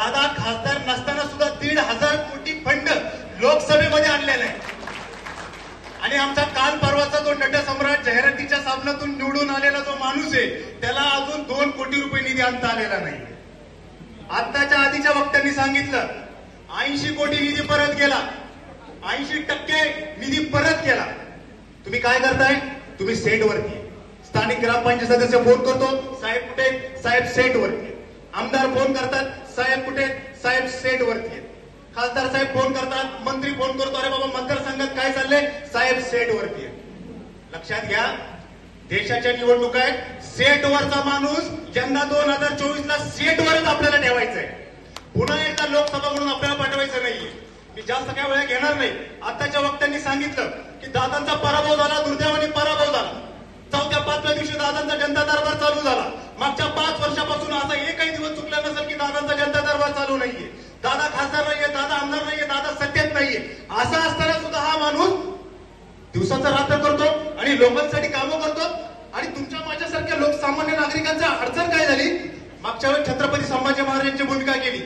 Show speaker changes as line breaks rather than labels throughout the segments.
दादा खासदार नसताना सुद्धा दीड हजार कोटी फंड लोकसभेमध्ये आणलेला आहे आणि आमचा काल परवाचा जो नटसम्राट जाहिरातीच्या साधनातून निवडून आलेला जो माणूस आहे त्याला अजून दोन कोटी रुपये निधी आणता आलेला नाही. आत्ताच्या आधीच्या वक्त्यांनी सांगितलं ऐंशी कोटी निधी परत गेला. ऐंशी टक्के निधी परत केला तुम्ही काय करताय? तुम्ही सेट वरती स्थानिक ग्रामपंचायत सदस्य फोन करतो साहेब कुठे साहेब सेट वरती आमदार फोन करतात साहेब कुठे साहेब सेट वरती आहेत. खासदार साहेब फोन करतात मंत्री फोन करतो अरे बाबा मतदारसंघात काय चाललंय? साहेब सेट वरती आहेत. लक्षात घ्या देशाच्या निवडणुका आहेत. सेट वरचा माणूस ज्यांना दोन हजार चोवीस ला सेट वरच आपल्याला ठेवायचंय. पुन्हा एकदा लोकसभा म्हणून आपल्याला पाठवायचं नाहीये. मी जास्त काय वेळा घेणार नाही. आताच्या वक्त्यांनी सांगितलं की दादांचा पराभव झाला दुर्दैवाने पराभव झाला चौथ्या पाचव्या दिवशी दादांचा जनता दरबार चालू झाला. मागच्या पाच वर्षापासून असा एकही दिवस चुकला नसेल की दादांचा जनता दरबार चालू नाहीये. दादा खासदार नाहीये दादा आमदार नाहीये दादा सत्तेत नाहीये. असा असताना सुद्धा हा माणूस दिवसाचा रात्र करतो आणि लोकांसाठी कामं करतो. आणि तुमच्या माझ्यासारख्या लोकसामान्य नागरिकांचा अडचण काय झाली? मागच्या वेळेस छत्रपती संभाजी महाराजांची भूमिका केली.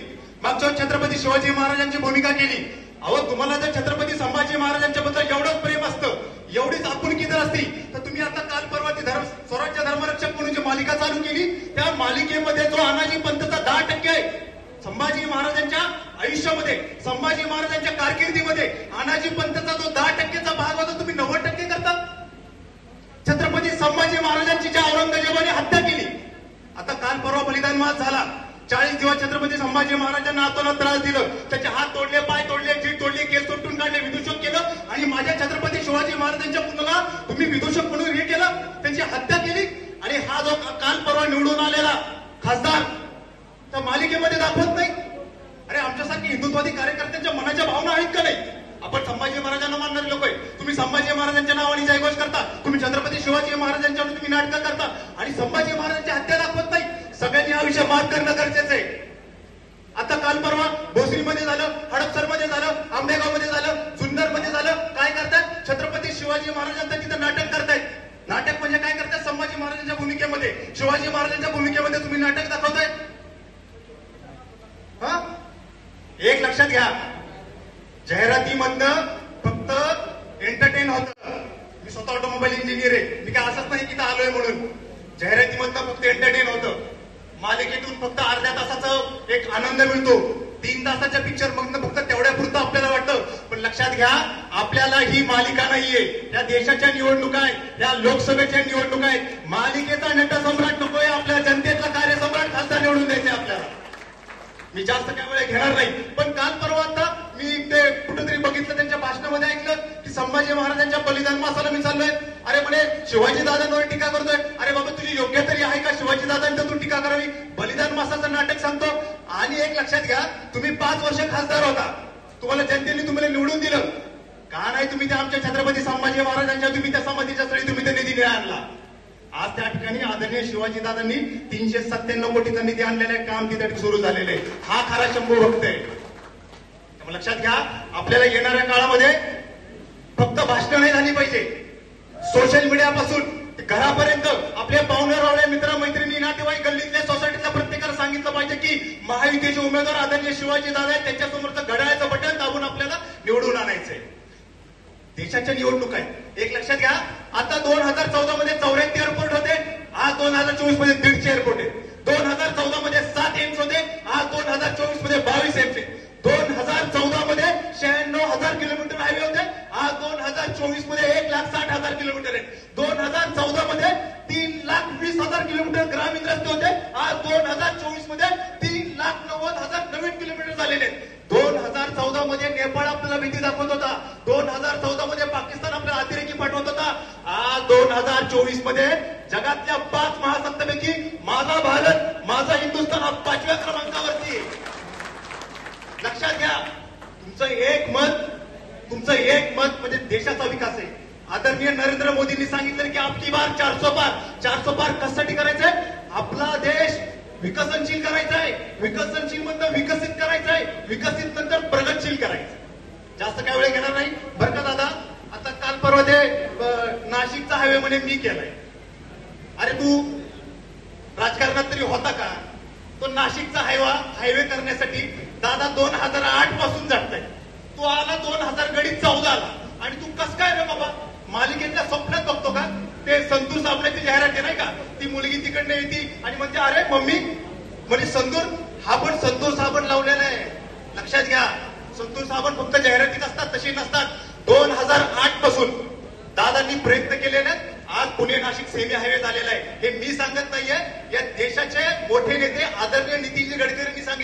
मागच्या वेळेस छत्रपती शिवाजी महाराजांची भूमिका केली. अहो तुम्हाला जर छत्रपती संभाजी महाराजांच्या बद्दल एवढंच प्रेम असतं एवढीच आपुलकी जर असती तर तुम्ही आता काल परवा ती धर्म स्वराज्य धर्मरक्षक म्हणून जी मालिका चालू केली त्या मालिकेमध्ये जो अनाजी पंथचा दहा टक्के आहे. संभाजी महाराजांच्या आयुष्यामध्ये संभाजी महाराजांच्या कारकिर्दीमध्ये अनाजी पंथचा जो दहा टक्केचा भाग होता तुम्ही नव्वद टक्के करता. छत्रपती संभाजी महाराजांची ज्या औरंगजेबाने हत्या केली आता काल परवा बलिदान मास झाला. चाळीस दिवस छत्रपती संभाजी महाराजांना आतोनात त्रास दिलं. त्याचे हात तोडले पाय तोडले जीट तोडले केस तुटून काढले विदूषक केलं आणि माझ्या छत्रपती महाराजांच्या मुलाला तुम्ही विदूषक म्हणून हे केलं त्यांची हत्या केली आणि हा जो काल परवा निवडून आलेला खासदार त्या मालिकेमध्ये दाखवत नाही. अरे आमच्यासारखे हिंदुत्वादी कार्यकर्त्यांच्या मनाच्या भावना आहेत का नाही? आपण संभाजी महाराजांना मानणारे लोक आहे. तुम्ही संभाजी महाराजांच्या नावाने जयघोष करता तुम्ही छत्रपती शिवाजी महाराजांच्या तुम्ही नाटकं करता आणि संभाजी महाराजांची हत्या दाखवत नाही. सगळ्यांनी हा विषय मात करणं गरजेचं आहे आता काल परवा भोसरीमध्ये झालं हडपसरमध्ये झालं आंबेगावमध्ये झालं जुन्नरमध्ये झालं काय करतात छत्रपती शिवाजी महाराजांचं तिथं नाटक करतायत नाटक म्हणजे काय करतात संभाजी महाराजांच्या भूमिकेमध्ये शिवाजी महाराजांच्या भूमिकेमध्ये तुम्ही नाटक दाखवताय? हा? एक लक्षात घ्या. जाहिरातीमधनं फक्त एंटरटेन होत. मी स्वतः ऑटोमोबाईल इंजिनियर आहे. मी काय असंच नाही की आलोय म्हणून. जाहिरातीमधनं फक्त एंटरटेन होतं. मालिकेतून फक्त अर्ध्या तासाचा एक आनंद मिळतो. तीन तासाच्या पिक्चर मधनं फक्त तेवढ्या पुरतं आपल्याला वाटतं. पण लक्षात घ्या आपल्याला ही मालिका नाहीये. त्या देशाच्या निवडणुका आहेत त्या लोकसभेच्या निवडणुका आहेत. मालिकेचा नटसम्राट नकोय आपल्या जनतेतला कार्यसम्राट खासदार निवडून द्यायचे आपल्याला. मी जास्त काय वेळ घेणार नाही. पण काल परवा आता मी ते कुठेतरी बघितलं त्यांच्या भाषणामध्ये ऐकलं की संभाजी महाराजांच्या बलिदान मासाला मी चाललोय. अरे म्हणे शिवाजी दादांवर टीका करतोय. अरे बाबा तुझी योग्य तरी आहे का शिवाजी दादांच्या तू टीका करावी? बलिदान मासाचं नाटक सांगतो. आणि एक लक्षात घ्या तुम्ही पाच वर्ष खासदार होता. तुम्हाला जनतेने तुम्हाला निवडून दिलं. का नाही तुम्ही त्या आमच्या छत्रपती संभाजी महाराजांच्या तुम्ही त्या समाधीच्या स्थळी तुम्ही त्या निधी आणला? आज त्या ठिकाणी आदरणीय शिवाजी दादांनी तीनशे सत्त्याण्णव कोटीचा निधी आणलेला काम तिथे सुरू झालेलं आहे. हा खरा शंभू भक्त आहे. त्यामुळे लक्षात घ्या आपल्याला येणाऱ्या काळामध्ये फक्त भाषण नाही झाली पाहिजे. सोशल मीडियापासून घरापर्यंत आपल्या पाहुणे मित्र मैत्रिणी नातेवाईक गल्लीतल्या सोसायटीतल्या प्रत्येकाला सांगितलं पाहिजे की महायुतीचे उमेदवार आदरणीय शिवाजी दादा आहेत. त्यांच्यासमोरचं घड्याळाचं बटन दाबून आपल्याला निवडून आणायचंय देशाच्या निवडणूक आहे. एक लक्षात घ्या आता दोन हजार चौदा मध्ये चौऱ्याहत्तर एअरपोर्ट होते आज दोन हजार चोवीसमध्ये दीडशे एअरपोर्ट आहे. दोन हजार चौदा मध्ये सात एम्स होते आज दोन हजार चोवीसमध्ये बावीस एम्स आहे. दोन हजार चौदा मध्ये शहाण्णव हजार किलोमीटर हायवे होते आज दोन हजार चोवीसमध्ये एक लाख साठ हजार किलोमीटर आहे. दोन हजार चौदा मध्ये तीन लाख वीस हजार किलोमीटर ग्रामीण रस्ते होते आज दोन हजार चोवीसमध्ये तीन लाख नव्वद हजार नवीन किलोमीटर झालेले आहेत. दोन हजार चौदा मध्ये नेपाळ आपल्याला भीती दाखवत होता हजार चोवीसमध्ये जगातल्या पाच महासत्तापैकी माझा भारत माझा हिंदुस्थान हा पाचव्या क्रमांकावरती लक्षात घ्या तुमचं एक मत तुमचं एक मत म्हणजे देशाचा विकास आहे. आदरणीय नरेंद्र मोदींनी सांगितलं की आपली बार चारसो पार चारसो पार कशासाठी करायचंय? आपला देश विकसनशील करायचा आहे विकसनशील मधनं विकसित करायचं आहे विकसित नंतर प्रगतशील करायचं जास्त काय वेळ घेणार नाही बरं का दादा आता काल परवा ते अं, नाशिकचा हायवे म्हणे मी केलाय. अरे तू राजकारणात तरी होता का? तो नाशिकचा हायवा हायवे करण्यासाठी दादा दोन हजार आठपासून जाणताय तू आला दोन हजार गडी चौदाला आणि तू कस काय रे बाबा? मालिकेतल्या स्वप्नात बघतो का? ते संतूर साबणाची जाहिरात आहे नाही का? ती मुलगी तिकडनं येते आणि म्हणते अरे मम्मी म्हणजे संतूर हा पण संतूर साबण लावलेला आहे. लक्षात घ्या संतूर साबण फक्त जाहिरातीत असतात तशी नसतात. दोन हजार आठपासून दादांनी प्रयत्न केले ना आज पुणे नाशिक सेमी हायवे झालेला आहे. हे मी सांगत नाहीये या देशाचे मोठे नेते आदरणीय नितीनजी गडकरींनी सांगितलं.